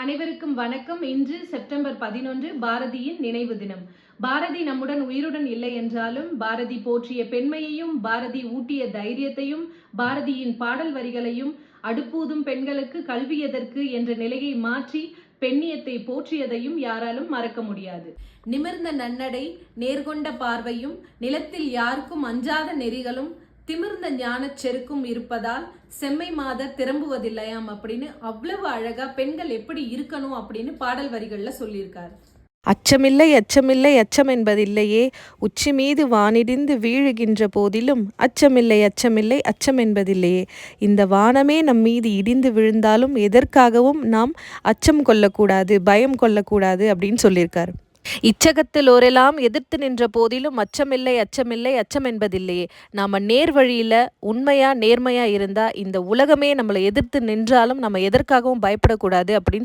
அனைவருக்கும் வணக்கம். இன்று செப்டம்பர் பதினொன்று பாரதியின் நினைவு தினம். பாரதி நம்முடன் உயிருடன் இல்லை என்றாலும் பாரதி போற்றிய பெண்மையையும் பாரதி ஊட்டிய தைரியத்தையும் பாரதியின் பாடல் வரிகளையும் அடுப்பூதும் பெண்களுக்கு கல்வி எதற்கு என்ற நிலையை மாற்றி பெண்ணியத்தை போற்றியதையும் யாராலும் மறக்க முடியாது. நிமிர்ந்த நன்னடை நேர்கொண்ட பார்வையும் நிலத்தில் யாருக்கும் அஞ்சாத நெறிகளும் திமிர்ந்த ஞானச் செருக்கும் இருப்பதால் செம்மை மாதர் திரும்புவதில்லையாம் அப்படின்னு அவ்வளவு அழகா பெண்கள் எப்படி இருக்கணும் அப்படின்னு பாடல் வரிகள்ல சொல்லியிருக்காரு. அச்சமில்லை அச்சமில்லை அச்சம் என்பதில்லையே. உச்சி மீது வானிடிந்து வீழுகின்ற போதிலும் அச்சமில்லை அச்சமில்லை அச்சம் என்பதில்லையே. இந்த வானமே நம் மீது இடிந்து விழுந்தாலும் எதற்காகவும் நாம் அச்சம் கொள்ளக்கூடாது பயம் கொள்ளக்கூடாது அப்படின்னு சொல்லியிருக்காரு. இச்சகத்தில் ஓரெல்லாம் எதிர்த்து நின்ற போதிலும் அச்சமில்லை அச்சமில்லை அச்சம் என்பதில்லையே நாம் நேர் வழியில் உண்மையாக நேர்மையாக இருந்தால் இந்த உலகமே நம்மளை எதிர்த்து நின்றாலும் நம்ம எதற்காகவும் பயப்படக்கூடாது அப்படின்னு